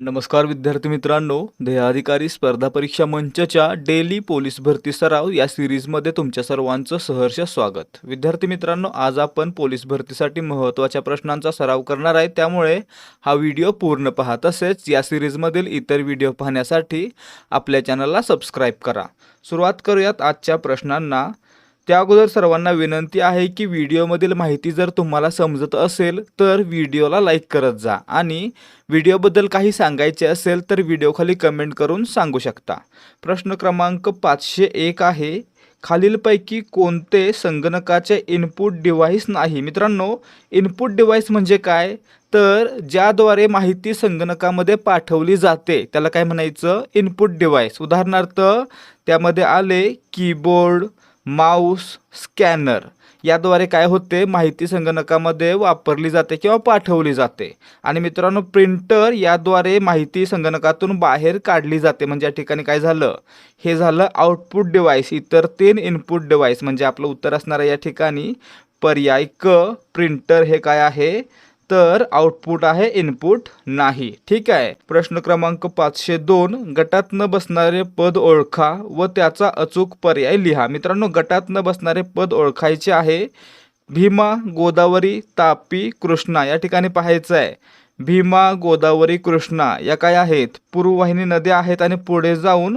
नमस्कार विद्यार्थी मित्रांनो ध्येयाधिकारी स्पर्धा परीक्षा मंचच्या डेली पोलीस भरती सराव या सिरीजमध्ये तुमच्या सर्वांचं सहर्ष स्वागत. विद्यार्थी मित्रांनो आज आपण पोलीस भरतीसाठी महत्त्वाच्या प्रश्नांचा सराव करणार आहे. त्यामुळे हा व्हिडिओ पूर्ण पहा तसेच या सिरीजमधील इतर व्हिडिओ पाहण्यासाठी आपल्या चॅनलला सबस्क्राईब करा. सुरुवात करूयात आजच्या प्रश्नांना. त्या अगोदर सर्वांना विनंती आहे की व्हिडिओमधील माहिती जर तुम्हाला समजत असेल तर व्हिडिओला लाईक करत जा आणि व्हिडिओबद्दल काही सांगायचे असेल तर व्हिडिओखाली कमेंट करून सांगू शकता. प्रश्न क्रमांक पाचशे एक आहे खालीलपैकी कोणते संगणकाचे इनपुट डिव्हाइस नाही? मित्रांनो इनपुट डिव्हाइस म्हणजे काय? तर ज्याद्वारे माहिती संगणकामध्ये पाठवली जाते त्याला काय म्हणायचं? Input device. उदाहरणार्थ त्यामध्ये आले कीबोर्ड माऊस स्कॅनर. याद्वारे काय होते? माहिती संगणकामध्ये वापरली जाते किंवा पाठवली जाते. आणि मित्रांनो प्रिंटर याद्वारे माहिती संगणकातून बाहेर काढली जाते. म्हणजे या ठिकाणी काय झालं? हे झालं आउटपुट डिव्हाइस इतर तीन इनपुट डिव्हाइस म्हणजे आपलं उत्तर असणार आहे या ठिकाणी पर्याय क प्रिंटर हे काय आहे? तर आउटपुट आहे इनपुट नाही. ठीक आहे. प्रश्न क्रमांक पाचशे दोन गटात न बसणारे पद ओळखा व त्याचा अचूक पर्याय लिहा. मित्रांनो गटात न बसणारे पद ओळखायचे आहे. भीमा गोदावरी तापी कृष्णा या ठिकाणी पाहायचं आहे. भीमा गोदावरी कृष्णा या काय आहेत? पूर्ववाहिनी नद्या आहेत आणि पुढे जाऊन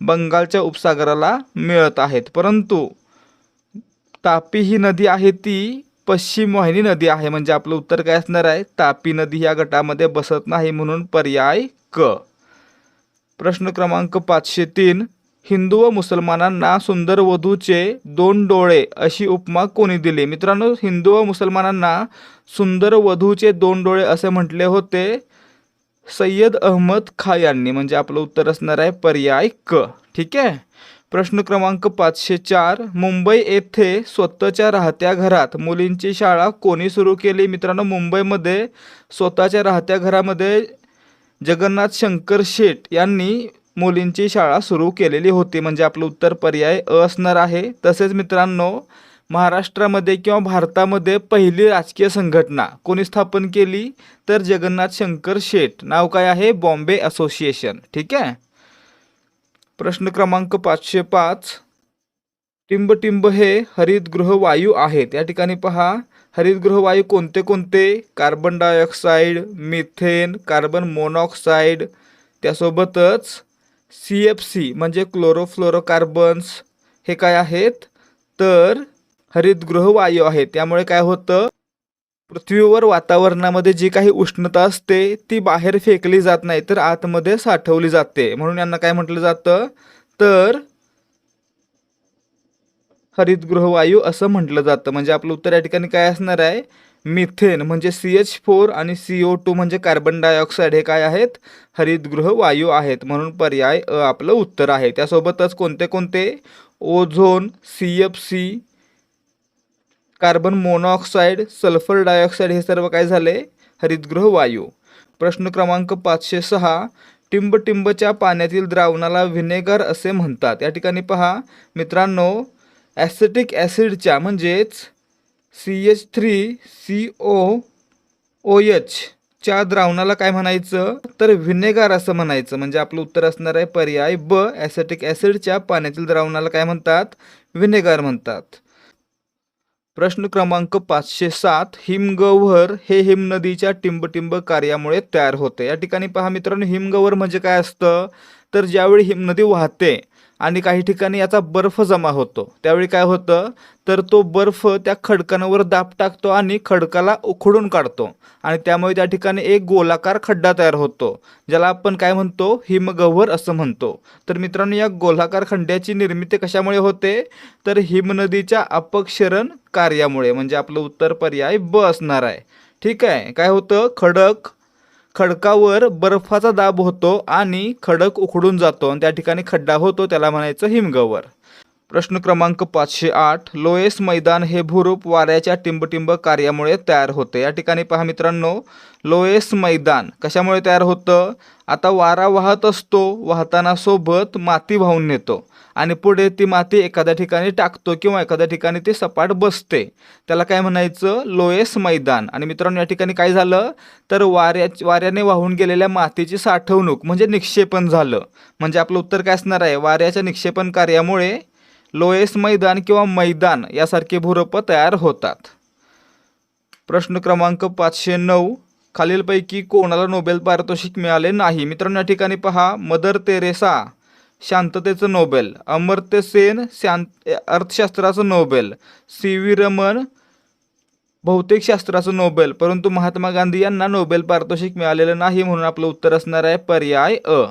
बंगालच्या उपसागराला मिळत आहेत. परंतु तापी ही नदी आहे ती पश्चिम वाहिनी नदी आहे म्हणजे आपलं उत्तर काय असणार आहे? तापी नदी या गटामध्ये बसत नाही म्हणून पर्याय क. प्रश्न क्रमांक पाचशे तीन. हिंदू व मुसलमानांना सुंदर वधूचे दोन डोळे अशी उपमा कोणी दिली? मित्रांनो हिंदू व मुसलमानांना सुंदर वधूचे दोन डोळे असे म्हटले होते. सय्यद अहमद खा यांनी म्हणजे आपलं उत्तर असणार आहे पर्याय क. ठीक आहे? प्रश्न क्रमांक पाचशे चार. मुंबई येथे स्वतःच्या राहत्या घरात मुलींची शाळा कोणी सुरू केली? मित्रांनो मुंबईमध्ये स्वतःच्या राहत्या घरामध्ये जगन्नाथ शंकर शेठ यांनी मुलींची शाळा सुरू केलेली होती. म्हणजे आपलं उत्तर पर्याय अ असणार आहे. तसेच मित्रांनो महाराष्ट्रामध्ये किंवा भारतामध्ये पहिली राजकीय संघटना कोणी स्थापन केली? तर जगन्नाथ शंकर शेठ. नाव काय आहे? बॉम्बे असोसिएशन. ठीक आहे? प्रश्न क्रमांक पाचशे पाच. टिंबटिंब हे हरितगृह वायू आहेत. या ठिकाणी पहा हरितगृह वायू कोणते कोणते? Carbon dioxide methane carbon monoxide. त्यासोबतच सी एफ सी म्हणजे क्लोरोफ्लोरोकार्बन्स हे काय आहेत? तर हरितगृह वायू आहेत. त्यामुळे काय होतं? पृथ्वीवर वातावरणामध्ये जी काही उष्णता असते ती बाहेर फेकली जात नाही तर आतमध्ये साठवली जाते. म्हणून यांना काय म्हटलं जातं? तर हरितगृह वायू असं म्हटलं जातं. म्हणजे आपलं उत्तर या ठिकाणी काय असणार आहे? मिथेन म्हणजे सी एच फोर आणि सी ओ टू म्हणजे कार्बन डायऑक्साईड हे काय आहेत? हरितगृह वायू आहेत. म्हणून पर्याय अ आपलं उत्तर आहे. त्यासोबतच कोणते कोणते? Ozone C F C carbon monoxide sulphur dioxide हे सर्व काय झाले? हरितगृह वायू. प्रश्न क्रमांक पाचशे सहा. टिंबटिंबच्या पाण्यातील द्रावणाला व्हिनेगर असे म्हणतात. या ठिकाणी पहा. मित्रांनो ॲसिटिक ॲसिडच्या म्हणजेच C H three C O O H च्या द्रावणाला काय म्हणायचं? तर व्हिनेगार असं म्हणायचं. म्हणजे आपलं उत्तर असणार आहे पर्याय ब. ॲसिटिक ॲसिडच्या पाण्यातील द्रावणाला काय म्हणतात? व्हिनेगार म्हणतात. प्रश्न क्रमांक पाचशे सात हिमगव्हर हे हिमनदीच्या टिंबटिंब कार्यामुळे तयार होते. या ठिकाणी पहा मित्रांनो हिमगव्हर म्हणजे काय असतं? तर ज्यावेळी हिमनदी वाहते आणि काही ठिकाणी याचा बर्फ जमा होतो. त्यावेळी काय होतं? तर तो बर्फ त्या खडकांवर दाब टाकतो आणि खडकाला उखडून काढतो. आणि त्यामुळे त्या ठिकाणी एक गोलाकार खड्डा तयार होतो ज्याला आपण काय म्हणतो? हिमगव्हर असं म्हणतो. तर मित्रांनो या गोलाकार खड्ड्याची निर्मिती कशामुळे होते? तर हिमनदीच्या अपक्षरण कार्यामुळे म्हणजे आपलं उत्तर पर्याय ब असणार आहे. ठीक आहे काय होतं? खडक खडकावर बर्फाचा दाब होतो आणि खडक उखडून जातो आणि त्या ठिकाणी खड्डा होतो त्याला म्हणायचं हिमगवर. प्रश्न क्रमांक पाचशे आठ लोएस मैदान हे भूरूप वाऱ्याच्या टिंबटिंब कार्यामुळे तयार होते. या ठिकाणी पहा मित्रांनो लोएस मैदान कशामुळे तयार होतं? आता वारा वाहत असतो वाहताना सोबत माती वाहून नेतो आणि पुढे ती माती एखाद्या ठिकाणी टाकतो किंवा एखाद्या ठिकाणी ती सपाट बसते. त्याला काय म्हणायचं? लोएस मैदान. आणि मित्रांनो या ठिकाणी काय झालं? तर वाऱ्या वाऱ्याने वाहून गेलेल्या मातीची साठवणूक म्हणजे निक्षेपण झालं. म्हणजे आपलं उत्तर काय असणार आहे? वाऱ्याच्या निक्षेपण कार्यामुळे लोएस मैदान किंवा मैदान यासारखे भूरप तयार होतात. प्रश्न क्रमांक पाचशे नऊ. खालीलपैकी कोणाला नोबेल पारितोषिक मिळाले नाही? मित्रांनो या ठिकाणी पहा. मदर तेरेसा शांततेचं नोबेल. अमर्त्य सेन शांत अर्थशास्त्राचं नोबेल. सी. व्ही. रमन भौतिकशास्त्राचं नोबेल. परंतु महात्मा गांधी यांना नोबेल पारितोषिक मिळालेलं नाही म्हणून आपलं उत्तर असणार आहे पर्याय अ.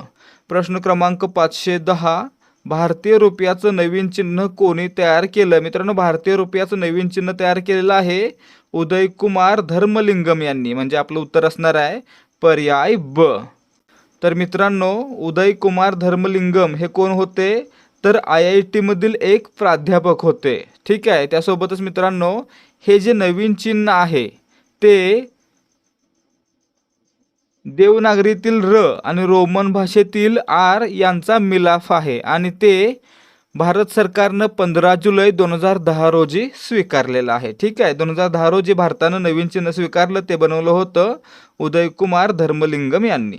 प्रश्न क्रमांक पाचशे दहा. भारतीय रुपयाचं नवीन चिन्ह कोणी तयार केलं? मित्रांनो भारतीय रुपयाचं नवीन चिन्ह तयार केलेलं आहे उदयकुमार धर्मलिंगम यांनी. म्हणजे आपलं उत्तर असणार आहे पर्याय ब. तर मित्रांनो उदय कुमार धर्मलिंगम हे कोण होते? तर आय आय टीमधील एक प्राध्यापक होते. ठीक आहे? त्यासोबतच मित्रांनो हे जे नवीन चिन्ह आहे ते देवनागरीतील र आणि रोमन भाषेतील आर यांचा मिलाफ आहे आणि ते भारत सरकारनं पंधरा जुलै दोन हजार दहा रोजी स्वीकारलेलं आहे. ठीक आहे? दोन हजार दहा रोजी भारतानं नवीन चिन्ह स्वीकारलं ते बनवलं होतं उदयकुमार धर्मलिंगम यांनी.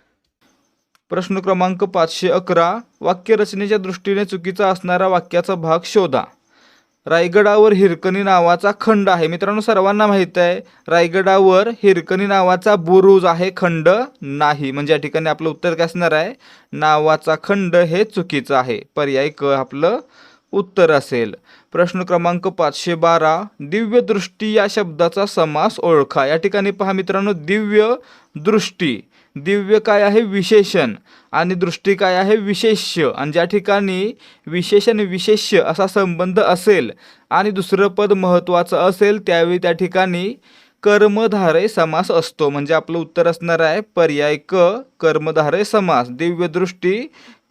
प्रश्न क्रमांक पाचशे अकरा वाक्यरचनेच्या दृष्टीने चुकीचा असणारा वाक्याचा भाग शोधा. रायगडावर हिरकणी नावाचा खंड आहे. मित्रांनो सर्वांना माहीत आहे रायगडावर हिरकणी नावाचा बुरुज आहे खंड नाही. म्हणजे या ठिकाणी आपलं उत्तर काय असणार आहे? नावाचा खंड हे चुकीचं आहे. पर्याय क आपलं उत्तर असेल. प्रश्न क्रमांक पाचशे बारा दिव्य दृष्टी या शब्दाचा समास ओळखा. या ठिकाणी पहा मित्रांनो दिव्य दृष्टी. दिव्य काय आहे विशेषण आणि दृष्टी काय आहे विशेष्य. आणि ज्या ठिकाणी विशेषण विशेष्य असा संबंध असेल आणि दुसरं पद महत्त्वाचं असेल त्यावेळी त्या ठिकाणी कर्मधारय समास असतो. म्हणजे आपलं उत्तर असणार आहे पर्याय क कर्मधारय समास. दिव्यदृष्टी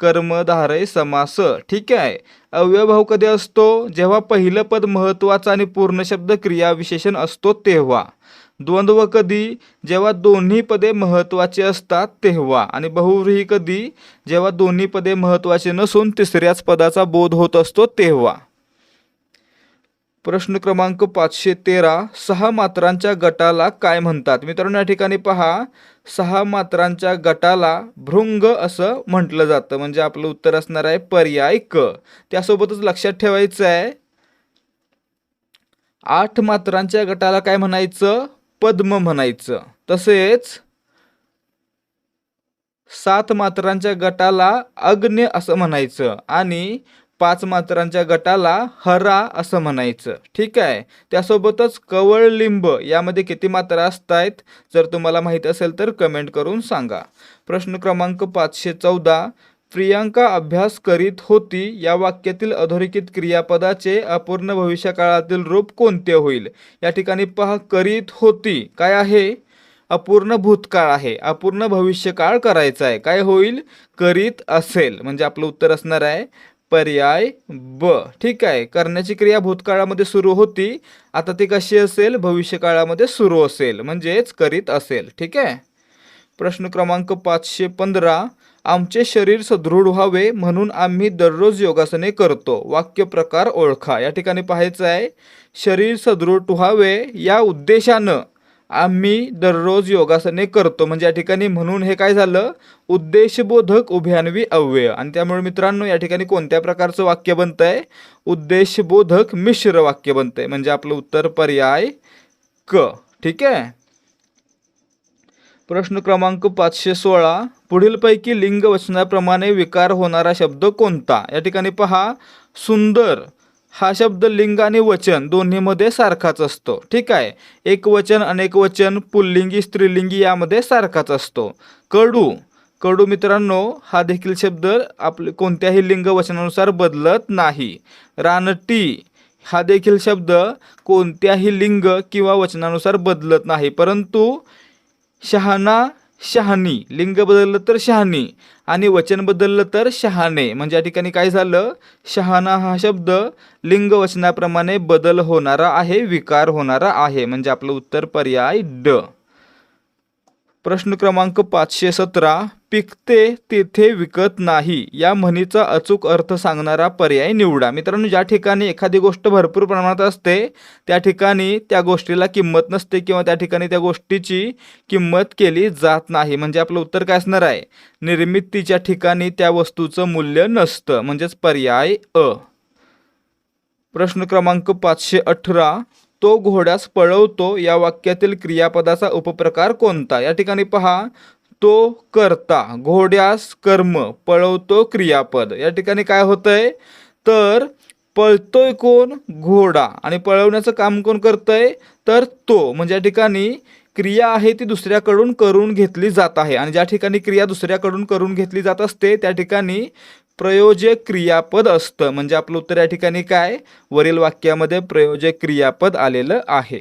कर्मधारय समास. ठीक आहे? अव्यभाव कधी असतो? जेव्हा पहिलं पद महत्त्वाचं आणि पूर्ण शब्द क्रियाविशेषण असतो तेव्हा. द्वंद्व कधी? जेव्हा दोन्ही पदे महत्त्वाचे असतात तेव्हा. आणि बहुव्रीही कधी? जेव्हा दोन्ही पदे महत्त्वाचे नसून तिसऱ्याच पदाचा बोध होत असतो तेव्हा. प्रश्न क्रमांक पाचशे तेरा. सहा मात्रांच्या गटाला काय म्हणतात? मित्रांनो या ठिकाणी पहा. सहा मात्रांच्या गटाला भृंग असं म्हटलं जातं. म्हणजे आपलं उत्तर असणार आहे पर्याय क त्यासोबतच लक्षात ठेवायचं आहे आठ मात्रांच्या गटाला काय म्हणायचं? पद्म म्हणायचं. तसेच सात मात्रांच्या गटाला अग्न्य असं म्हणायचं आणि पाच मात्रांच्या गटाला हरा असं म्हणायचं. ठीक आहे? त्यासोबतच कवळलिंब यामध्ये किती मात्रा असत आहेत जर तुम्हाला माहीत असेल तर कमेंट करून सांगा. प्रश्न क्रमांक पाचशे चौदा प्रियांका अभ्यास करीत होती या वाक्यातील अधोरेखित क्रियापदाचे अपूर्ण भविष्यकाळातील रूप कोणते होईल? या ठिकाणी पहा करीत होती काय आहे? अपूर्ण भूतकाळ आहे अपूर्ण भविष्यकाळ करायचा आहे. काय होईल? करीत असेल म्हणजे आपलं उत्तर असणार आहे पर्याय ब. ठीक आहे करण्याची क्रिया भूतकाळामध्ये सुरू होती आता ती कशी असेल? भविष्यकाळामध्ये सुरू असेल म्हणजेच करीत असेल. ठीक आहे? प्रश्न क्रमांक पाचशे पंधरा आमचे शरीर सदृढ व्हावे म्हणून आम्ही दररोज योगासने करतो. वाक्य प्रकार ओळखा. या ठिकाणी पाहायचं आहे शरीर सदृढ व्हावे या उद्देशानं आम्ही दररोज योगासने करतो. म्हणजे या ठिकाणी म्हणून हे काय झालं? उद्देशबोधक उभ्यान्वी अव्यय. आणि त्यामुळे मित्रांनो या ठिकाणी कोणत्या प्रकारचं वाक्य बनतंय? उद्देशबोधक मिश्र वाक्य बनतंय. म्हणजे आपलं उत्तर पर्याय क. ठीक आहे? प्रश्न क्रमांक पाचशे सोळा. पुढीलपैकी लिंग वचनाप्रमाणे विकार होणारा शब्द कोणता? या ठिकाणी पहा. सुंदर. हा शब्द लिंग आणि वचन दोन्हीमध्ये सारखाच असतो. ठीक आहे. एक वचन अनेक वचन पुल्लिंगी स्त्रीलिंगी यामध्ये सारखाच असतो. कडू. कडू मित्रांनो हा देखील शब्द आपले कोणत्याही लिंग वचनानुसार बदलत नाही. रानटी. हा देखील शब्द कोणत्याही लिंग किंवा वचनानुसार बदलत नाही. परंतु शहाणा शहाणी. लिंग बदललं तर शहाणी आणि वचन बदललं तर शहाणे. म्हणजे या ठिकाणी काय झालं? शहाणा हा शब्द लिंग वचनाप्रमाणे बदल होणारा आहे विकार होणारा आहे. म्हणजे आपलं उत्तर पर्याय ड. प्रश्न क्रमांक पाचशे सतरा. पिकते तिथे विकत नाही. या म्हणीचा अचूक अर्थ सांगणारा पर्याय निवडा. मित्रांनो ज्या ठिकाणी एखादी गोष्ट भरपूर प्रमाणात असते त्या ठिकाणी त्या गोष्टीला किंमत नसते किंवा त्या ठिकाणी त्या गोष्टीची किंमत केली जात नाही. म्हणजे आपलं उत्तर काय असणार आहे? निर्मितीच्या ठिकाणी त्या वस्तूचं मूल्य नसतं. म्हणजेच पर्याय अ. प्रश्न क्रमांक पाचशे अठरा. तो घोड्यास पळवतो. या वाक्यातील क्रियापदाचा उपप्रकार कोणता? या ठिकाणी पहा. तो करता घोड्यास कर्म पळवतो क्रियापद. या ठिकाणी काय होतंय? तर पळतोय कोण? घोडा. आणि पळवण्याचं काम कोण करतंय? तर तो. म्हणजे या ठिकाणी क्रिया आहे ती दुसऱ्याकडून करून घेतली जात आहे. आणि ज्या ठिकाणी क्रिया दुसऱ्याकडून करून घेतली जात असते त्या ठिकाणी प्रयोजक क्रियापद असतं. म्हणजे आपलं उत्तर या ठिकाणी काय? वरील वाक्यामध्ये प्रयोजक क्रियापद आलेलं आहे.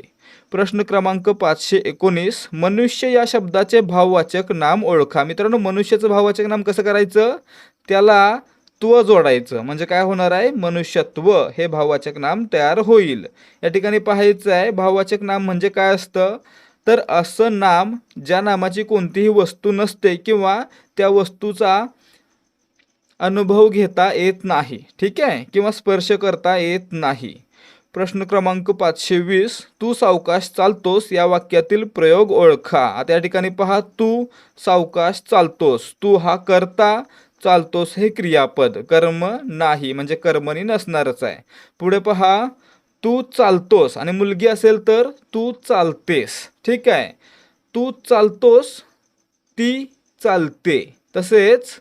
प्रश्न क्रमांक पाचशे एकोणीस. मनुष्य या शब्दाचे भाववाचक नाम ओळखा. मित्रांनो मनुष्याचं भाववाचक नाम कसं करायचं? त्याला त्व जोडायचं. म्हणजे काय होणार आहे? मनुष्यत्व हे भाववाचक नाम तयार होईल. या ठिकाणी पाहायचं आहे भाववाचक नाम म्हणजे काय असतं? तर असं नाम ज्या नामाची कोणतीही वस्तू नसते किंवा त्या वस्तूचा अनुभव घेता येत नाही. ठीक आहे? किंवा स्पर्श करता येत नाही. प्रश्न क्रमांक पाचशे वीस तू सावकाश चालतोस या वाक्यातील प्रयोग ओळखा. आता या ठिकाणी पहा तू सावकाश चालतोस. तू हा करता चालतोस हे क्रियापद. कर्म नाही म्हणजे कर्मणी नसणारच आहे. पुढे पहा तू चालतोस आणि मुलगी असेल तर तू चालतेस. ठीक आहे? तू चालतोस ती चालते. तसेच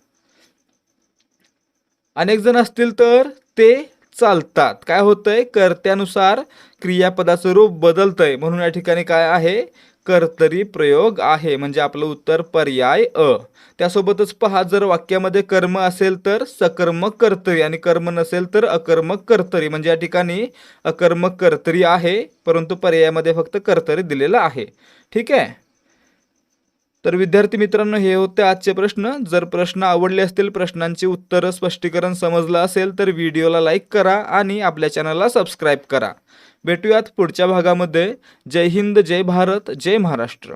अनेक जण असतील तर ते चालतात. काय होतंय? कर्त्यानुसार क्रियापदाचं रूप बदलतंय. म्हणून या ठिकाणी काय आहे? कर्तरी प्रयोग आहे. म्हणजे आपलं उत्तर पर्याय अ. त्यासोबतच पहा जर वाक्यामध्ये कर्म असेल तर सकर्मक कर्तरी आणि कर्म नसेल तर अकर्मक कर्तरी. म्हणजे या ठिकाणी अकर्मक कर्तरी आहे परंतु पर्यायामध्ये फक्त कर्तरी दिलेलं आहे. ठीक आहे? तर विद्यार्थी मित्रांनो हे होते आजचे प्रश्न. जर प्रश्न आवडले असतील प्रश्नांची उत्तरं स्पष्टीकरण समजलं असेल तर व्हिडिओला लाईक करा आणि आपल्या चॅनलला सबस्क्राईब करा. भेटूयात पुढच्या भागामध्ये. जय हिंद जय भारत जय महाराष्ट्र.